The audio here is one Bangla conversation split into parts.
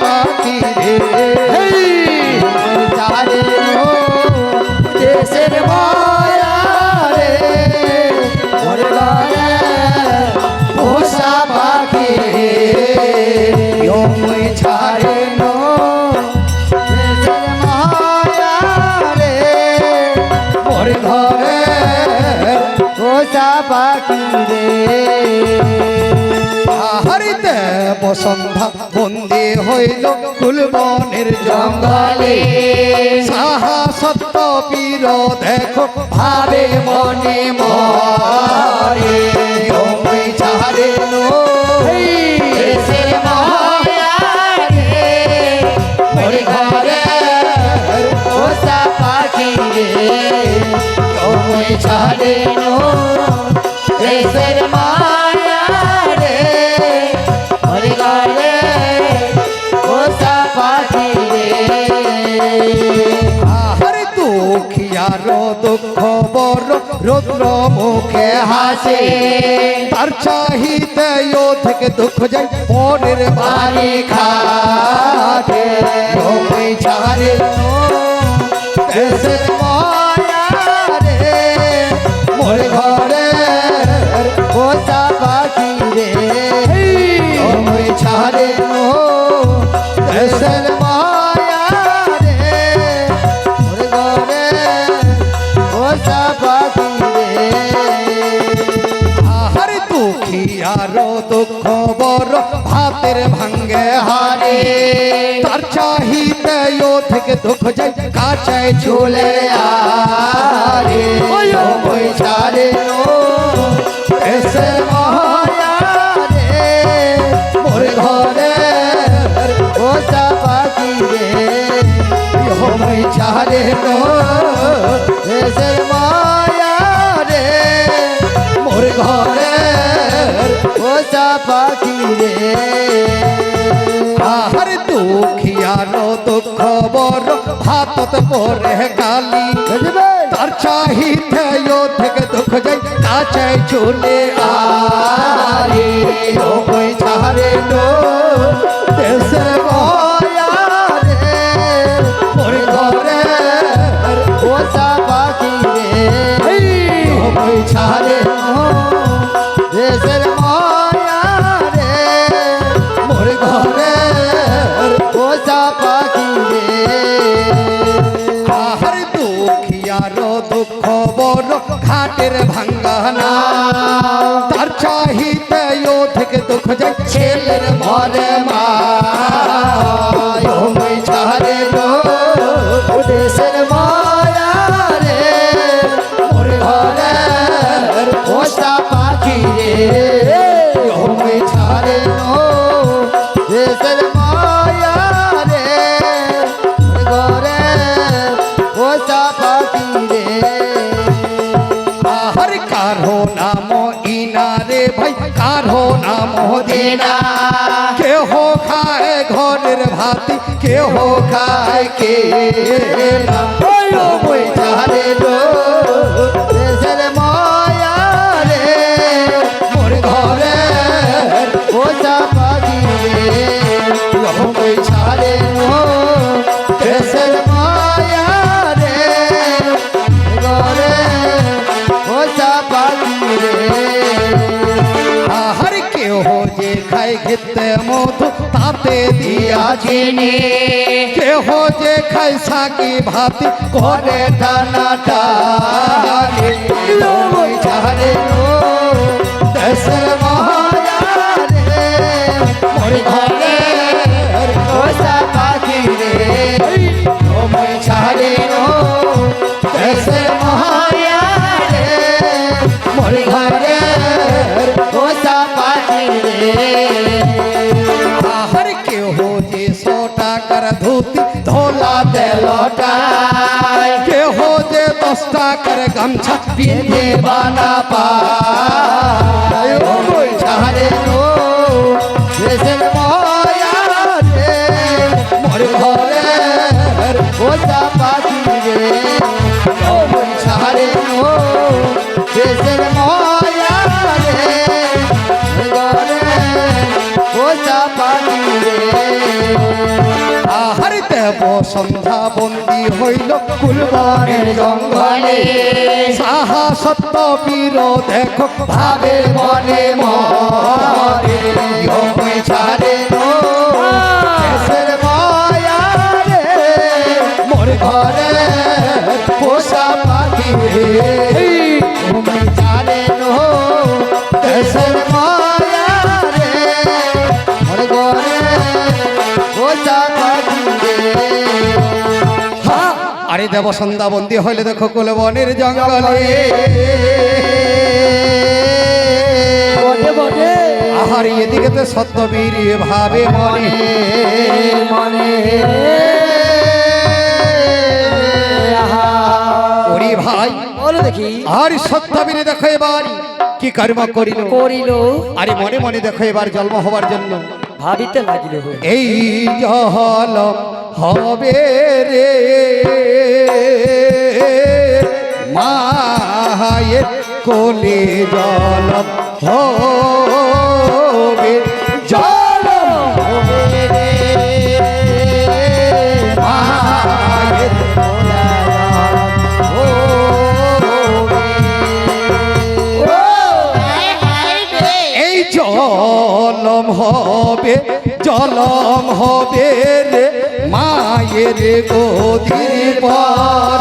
পাখি রে। বসন্ধা বন্দি হইল কুলবনের জঙ্গলে। সাহা সত্য পীর দেখো, ভাবে মনে মরে। ছাড়ে নো রে। রে ছাড়ে নো দেশের দুঃখ বড় রুদ্র মুখে হাসে। তার চাহিতে ও থেকে দুঃখ যাই পরের বাড়ি খাটে ছাড়ে ও থেকে দুঃখ যাই কাচায় চলে আরে। ওই ছাড়ে ও এসে মায়া রে মোর ঘরে পোষা পাখি রে। ওই ছাড়ে নো এসে মায়া রে মোর ঘরে পোষা পাখি রে। আহার দুঃখ বড় ভাতত পরে গালি তার চাহিতে ও থেকে দুঃখ যাই কাছে চলে আরে ওই ছাড়ে নো দেশের মায়া রে মোর ঘরে পোষা পাখি রে ওই ছাড়ে ছেলের মরে মা ছাড়ে দেশের মায়া নাম কেহ খায় ঘরের ভাতি কেহ খায় কে না। চারে লো দেশের যে খাই খেতে মধু, তাতে দিয়া চিনি। কেহ যে খাই সাকি ভাতি, করে টানাটা ওই ছাড়ে নো দেশের মায়া রে মোর ঘরে পোষা পাখি রে আহার কেহ যে সো টাকার ধুতি ধোলা দেলটায় কেহ যে দশ টাকার গামছা পিনে বানা পায়। সন্ধ্যা বন্দী হইল কুলবানের জঙ্গলে। সাহা সত্য বীর দেখো ভাবে মনে ইহময় ছাড়ে নো দেশের মায়া রে মোর ঘরে পোষা পাখি দেব সন্ধ্যা বন্দী হইলে দেখো কুলবনের জঙ্গলে। আহার এদিকে তো সত্যবীর ভাবে মনে। মনে। ভাই বলো দেখি। আর সত্যবীরে দেখো এবার কি কর্ম করিল। করিল। আরে মনে মনে দেখো এবার জন্ম হবার জন্য। ভাবিতে লাগিল। এই জল হবে রে মায়ের কোলে জল হবে জল হবে রে এই জলম হবে জলম হবে রে মায়ের গদির পর।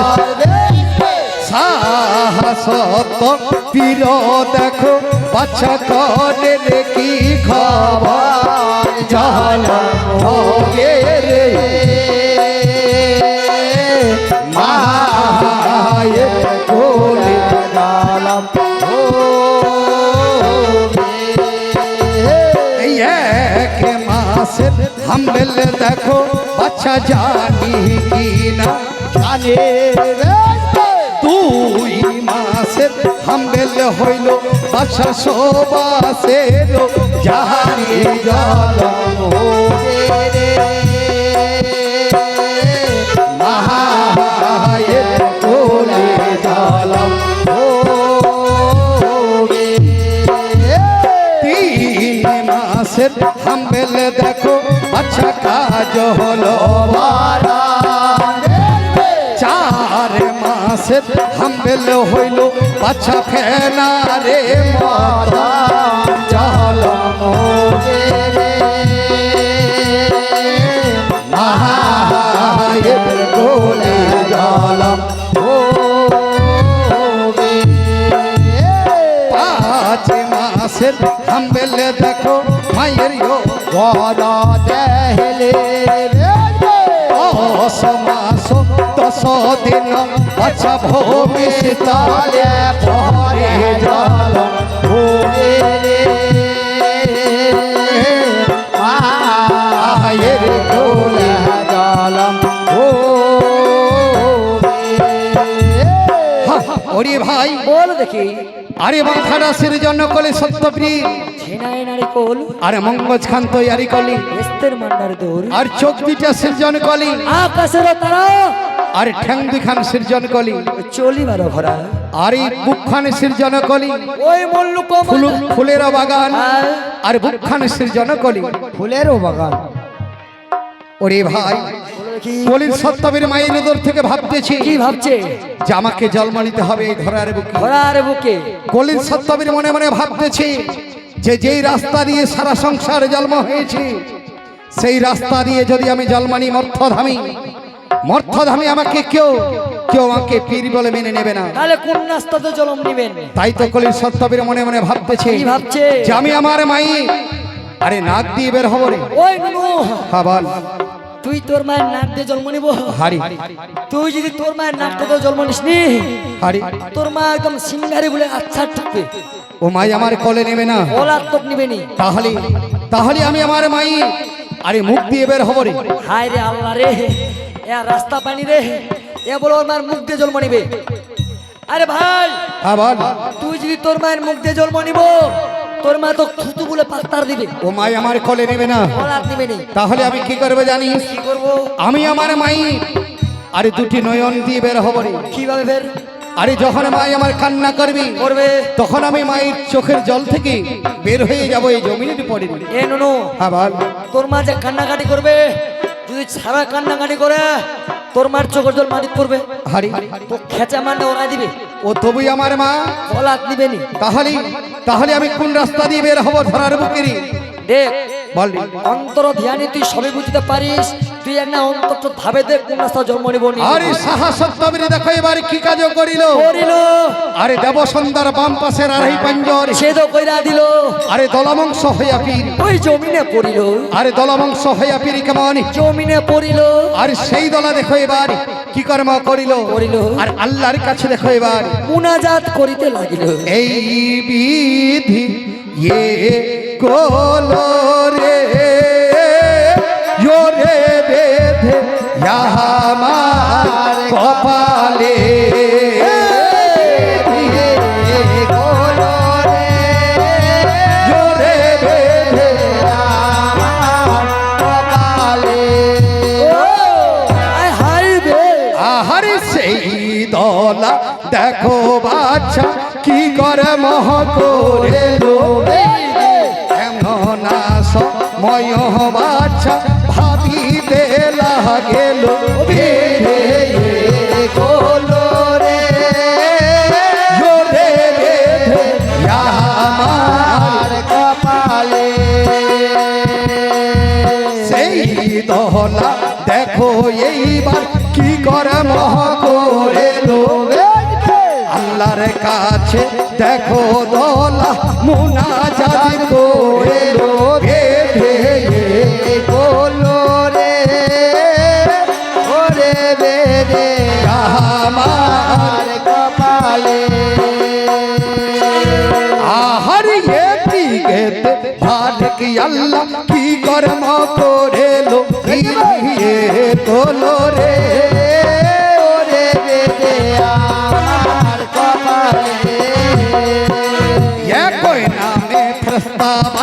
সাহসত পীর দেখো বাচ্চা করে রে কি খবর। জলম হবে রে। মায়ের কোলে দেখো বাচ্চা জানি কি না জানে রে দুই মাসের হামবেল হইল বাচ্চা সবাসের জাহানি জল মায়ের কাজ হলো চার মাসের হামবেল হইল আচ্ছা ফেনা রে জল মায়ের কোলে জলম মাসের হামবেল দেখো মায়ের গড়া দেহলে। দশ মাস দশ দিন আচ্ছা জল মায়ের কোলে জলম ওরে ভাই বলো দেখি। আরে মাথাটা সৃজন কলে সত্যপ্রিয়। আরে মঙ্গজ খান তৈয়ারি কলি। আর চোখ দুইটা সৃজন কলি। আকাশের তারা। আর ঠ্যাং দুখান সৃজন কলি। চলি বারো ভরা। আর বুকখান সৃজন কলি। ওই মল্লুক ফুল ফুলের বাগান। আর বুকখান সৃজন কলি। ফুলেরও বাগান। ওরে ভাই কলির সত্যবীর মায়ের নজর থেকে ভাবতেছি। কি ভাবছে? যে আমাকে জন্ম নিতে হবে এই ধরার বুকে। ভরার বুকে। কলির সত্যবীর মনে মনে ভাবতেছি যে যেই রাস্তা দিয়ে সারা সংসার জন্ম হয়েছে সেই রাস্তা দিয়ে যদি আমি জন্মানি মর্থধামী মর্থধামী আমাকে কেউ কেউ আমাকে পীর বলে মেনে নেবে না। তাহলে কোন রাস্তাতে জলম নিবেন তাই তো কলির সত্যবীর মনে মনে ভাবতেছে ভাবছে? যে আমি আমার মাই আরে নাক দিয়ে বের হব রে। ওই হ্যাঁ বল। তুই তোর মায়ের নাক দিয়ে জন্ম নিব? হারি। তুই যদি তোর মায়ের নাক থেকে জন্ম নিস নি হারি। তোর মা একদম সিঙ্গারি বলে আচ্ছা ঠুকবে। ও মাই আমার কলে নেবে না। তোক নিবে নি। তাহলে তাহলে আমি আমার মাই আরে মুখ দিয়ে বের হব রে। হায় রে আল্লাহ রে এ রাস্তা পানি রে। এ বলো মায়ের মুখ দিয়ে জন্ম নিবে। আরে ভাই হ্যাঁ তুই যদি তোর মায়ের মুখ দিয়ে জন্ম নিব তোর মা তো থুতু বলে পাত্তার দিবে। ও মাই আমার কোলে নেবে না। ওলার নিবে নি তাহলে আমি কি করব জানিস কি করব? আমি আমার মাই। আরে দুটি নয়ন দিয়ে বের হব রে। কীভাবে ফের আরে যখন মাই আমার কান্না করবি করবে। তখন আমি মায়ের চোখের জল থেকে বের হয়ে যাব এই জমিনের পড়ে এ নুনু হ্যাঁ বল। তোর মা যে কান্নাকাটি করবে যদি সারা কান্নাকাটি করে তোর মার চোখের জল মাটি পড়বে। হারি। তো খেচা মানে ওরা দিবে। ও তবুই আমার মা। কলাত দিবে নি। তাহলে তাহলে আমি কোন রাস্তা দিয়ে বের হব ধরার বুকেরই? দেখ বল। অন্তর ধ্যানে তুই সবই বুঝতে পারিস। তুই এক না অন্তর ভাবে দেখ কোন রাস্তা জন্ম নিব আরে সাহা সত্যবীর দেখো এবার কি কাজ করিল। করিল। আরে দেবসন্দার বাম পাশের আড়াই পাঞ্জর। সে তো কইরা দিল। আরে দলমংস হইয়া পীর। ওই জমিনে পড়িল। আরে দলমংস হইয়া পীর কেমন? জমিনে পড়িল। আর সেই দলা দেখো এবার। কি কর্ম করিল? করিল। আর আল্লাহর কাছে দেখো এবার। মুনাজাত করিতে লাগিল। এই বিধি এ কোলো রে রে বেধে মা কপালে বাচ্চা কি করে মহ করে এমন সময় বাচ্চা ভাবিতে লাগেল দেখো এইবার আল্লাহর কাছে দেখো দলা মুনা জাতি করে লোবে বলো রে। ওরে বেদে আমার কপালে। আহার এটি গেতে ভার কি আল্লাহ কি কর্ম করে লো ফিরিয়ে তোলো রে?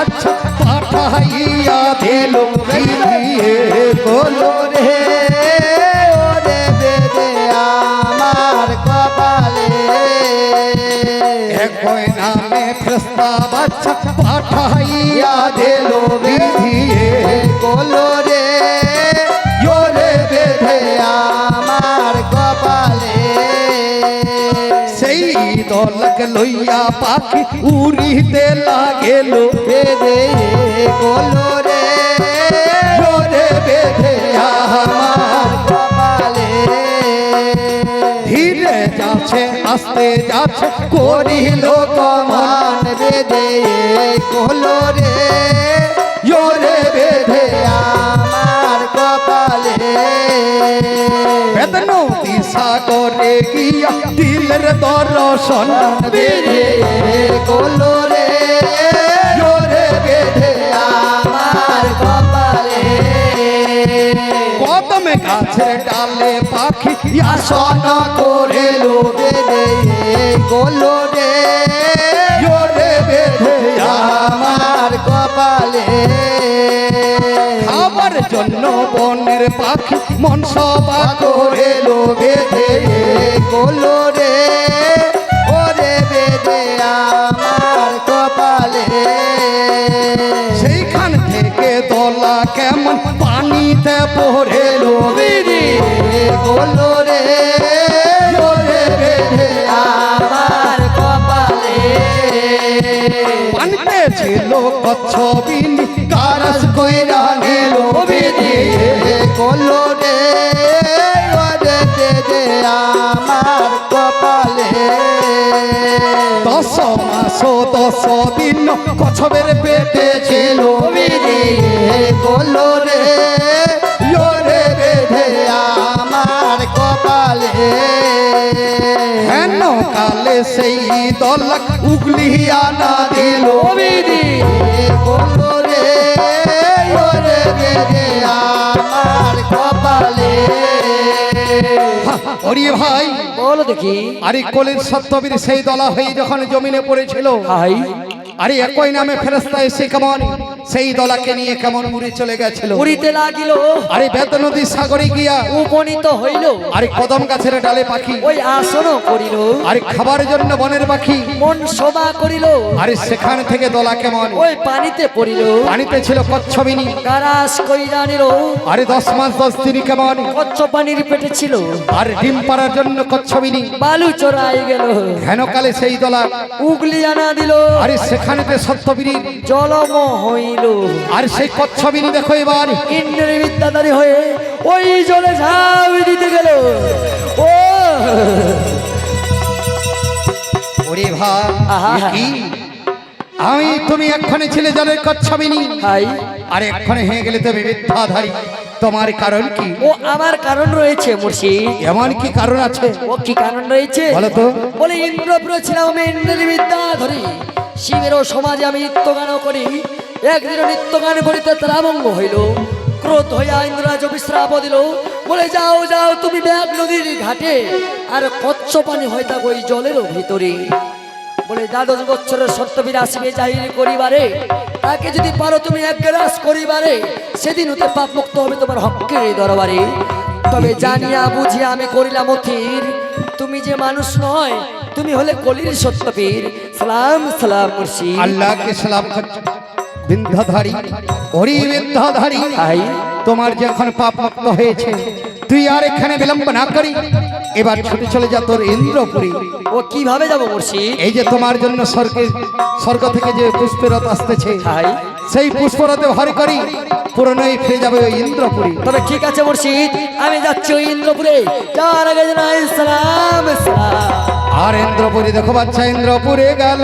আচ্ছা পাঠাইয়া দিল ফিরিয়ে তোলো রে, ওরে বেদে আমার কপালে। একই নামে প্রস্তাব আচ্ছা পাঠাইয়া দিল বিধিয়ে কোলো রে। দলক লইয়া পাখি উড়িতে লাগেল, বেঁধে কোলো রে জোরে বেঁধে আমার ধীরে যাচ্ছে, আস্তে যাচ্ছে, করিল কমান বেদে কোলো রে জোরে বেঁধে আমার করে গিয়া দিলের দর্শন বেঁধে কোলো রে জোরে বেঁধে আমার কপালে। কদমে গাছের ডালে পাখি আসন করে রে গোলো রে জোরে বেঁধে আমার কপালে। খাবার জন্য বনের পাখি মন সবা করে রে গোলো রে, ওরে বেঁধে আমার কপালে। সেইখান থেকে দলা কেমন পানিতে পড়ে লোবিরি গোলো রে জোরে বেঁধে আমার কপালে। পানিতে ছিল কচ্ছবিনি গোলো রে আমার কপালে। দশ মাস দশ দিন কছবের পেটে ছিল। গোলো রে জোরে বেঁধে আমার কপালে। হেন কালে সেই দলক উগলিয়া না দিল। গোলো রে জোরে বেঁধে আমার ওরে ভাই। বলো দেখি। আরে কলির সত্যবীর সেই দলা হয়ে যখন জমিনে পড়েছিল। ভাই। আরে একই নামে ফেরস্তা এসে কেমন সেই দলাকে নিয়ে কেমন উড়ে চলে গেছিল? উড়িতে লাগিল। আরে বেত নদীর সাগরে গিয়া উপনীত হইল। আরে কদম গাছের ডালে পাখি। ওই আসন করিল। আরে খাবারের জন্য বনের পাখি। মন শোভা করিল। আরে সেখান থেকে দলা কেমন? ওই পানিতে পড়িল। পানিতে ছিল কচ্ছবিনী কারাস কইরা নিল। আরে দশ মাস দশ দিনই কেমন? কচ্ছ পানির পেটে ছিল। আর ডিম পাড়ার জন্য কচ্ছবিনী বালু চড়াই গেল। হেন কালে সেই দলা উগলি আনা দিল। আরে সেখানেতে সত্যবিনী জলম হইল আর সেই কচ্ছবিনী দেখো এবার। ইন্দ্রের বিদ্যাধারী হয়ে ওই জলে ঝাঁপ দিতে গেল। ও। ওরে ভাই আমি তুমি এক্ষণে ছিলে জলের কচ্ছবিনী আর এক্ষণে হয়ে গেলে তুমি মিথ্যাধারী তোমার কারণ কি? ও আমার কারণ রয়েছে মুর্শিদ এমন কি কারণ আছে? ও কি কারণ রয়েছে? বলো তো। বলে ইন্দ্রপুর ছিলাম আমি ইন্দ্রের বিদ্যা ধরি শিবেরও সমাজে আমি নৃত্য করি। একদিন নৃত্য গান করিতে ত্রাবঙ্গ হইল। ক্রোধ হইয়া ইন্দ্ররাজ বিশ্রাপ দিল। বলে, যাও যাও, তুমি ব্যাগ নদীর ঘাটে আর কচ্ছ পানি হয়ে থাকো ওই জলেরও ভিতরে। বলে, দ্বাদশ বছরের সত্যবীর আসিবে জাহির করিবারে, তাকে যদি পারো তুমি এক গ্রাস করিবারে, সেদিন হতে পাপ মুক্ত হবে তোমার হকের দরবারে। তবে জানিয়া বুঝিয়া আমি করিলাম অথির তুমি যে মানুষ নয়, তুমি হলে কলির সত্যবীর সালাম সালাম মুর্শিদ। আল্লাহকে সালাম বিন্ধাধারী হরি বিন্ধাধারী তোমার যখন পাপ মুক্ত হয়েছে তুই আর এখানে বিলম্ব না করি। এবার ছুটে চলে যা তোর ইন্দ্রপুরী। ও কীভাবে যাব মুর্শিদ এই যে তোমার জন্য স্বর্গে স্বর্গ থেকে যে পুষ্পরথ আসতেছে সেই পুষ্পরথে ভর করি পুরনোই ফিরে যাবে ওই ইন্দ্রপুরী। তবে ঠিক আছে মুর্শিদ আমি যাচ্ছি ওই ইন্দ্রপুরে। আগে আর ইন্দ্রপুরী দেখো বাচ্চা ইন্দ্রপুরে গেল।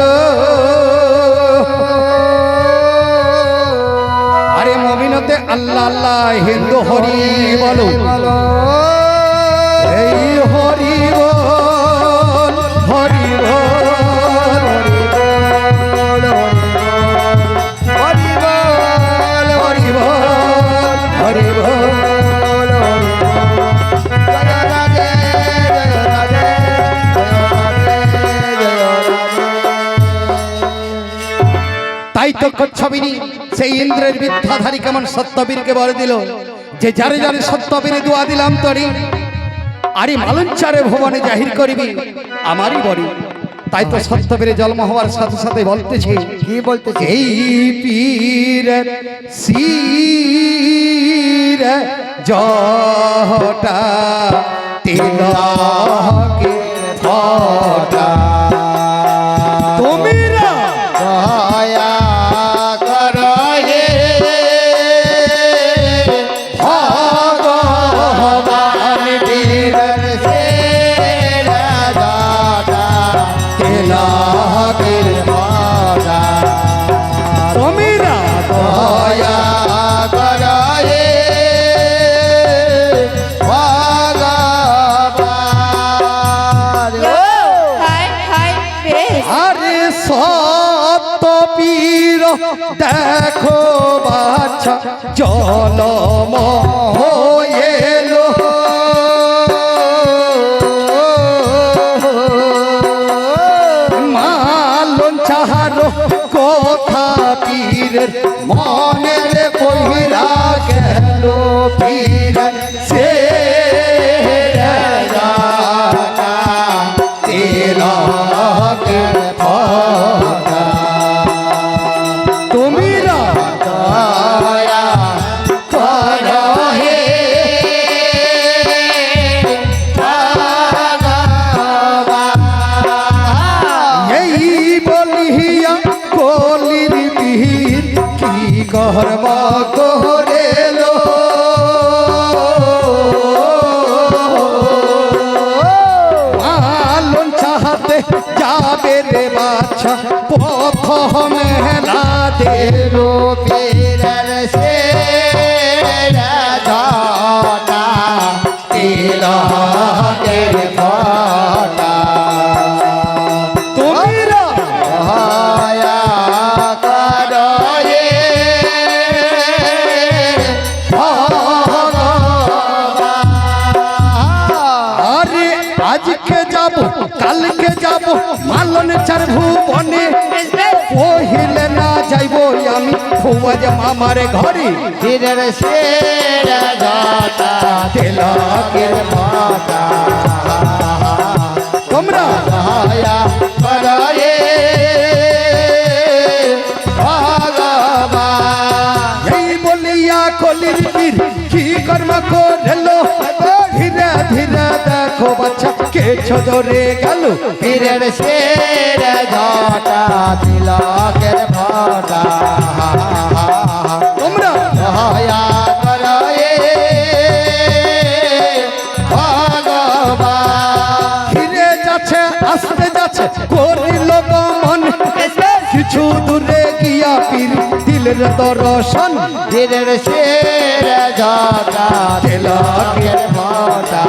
আল্লাহ আল্লাহ হিন্দু হরি বলো। এই হরি বল হরি তাই তো কচ্ছবিনী সেই ইন্দ্রের বিদ্যাধারী কেমন সত্যবীরকে বলে দিল যে যারে যারে সত্যবীরে দোয়া দিলাম তরি আরে মালঞ্চারে ভুবনে জাহির করিবি আমারই বড়ি। তাই তো সত্যবীরে জন্ম হওয়ার সাথে সাথে বলতেছে কি বলতেছে? এই পীর শির জটা তিলকে বাছা জনম মালন চাহার কথা পীরের মনের বাচ্চা পথ মেলা দেলো পীরের সে রাজা তিলকের ফটা যাব কালকে যাব মালনে চার ভুবনে। বেশ না যাইব আমি সুবাজ মামার ঘরে। বীরের শের জটা তিলকের ফটা ছদরে গেল বীরের শের জটা তিলকের ফটা তোমরা? যাচ্ছে আসতে যাচ্ছে করিল কিছু দূরে গিয়া পীর দিলের দর্শন। বীরের শের জটা তিলকের ফটা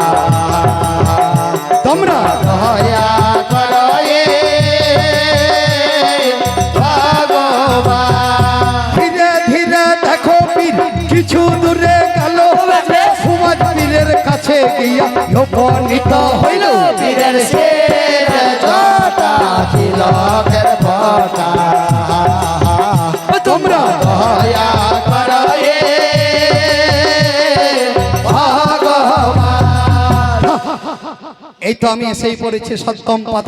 তোমরা দয়া করয়ে ধীরে ধীরে দেখো পীর কিছু দূরে গেল। সুমাজ পীরের কাছে গিয়া উপনীত হইল। বীরের শের জটা ফটা এই তো আমি এসেই পড়েছি সপ্তম পাতা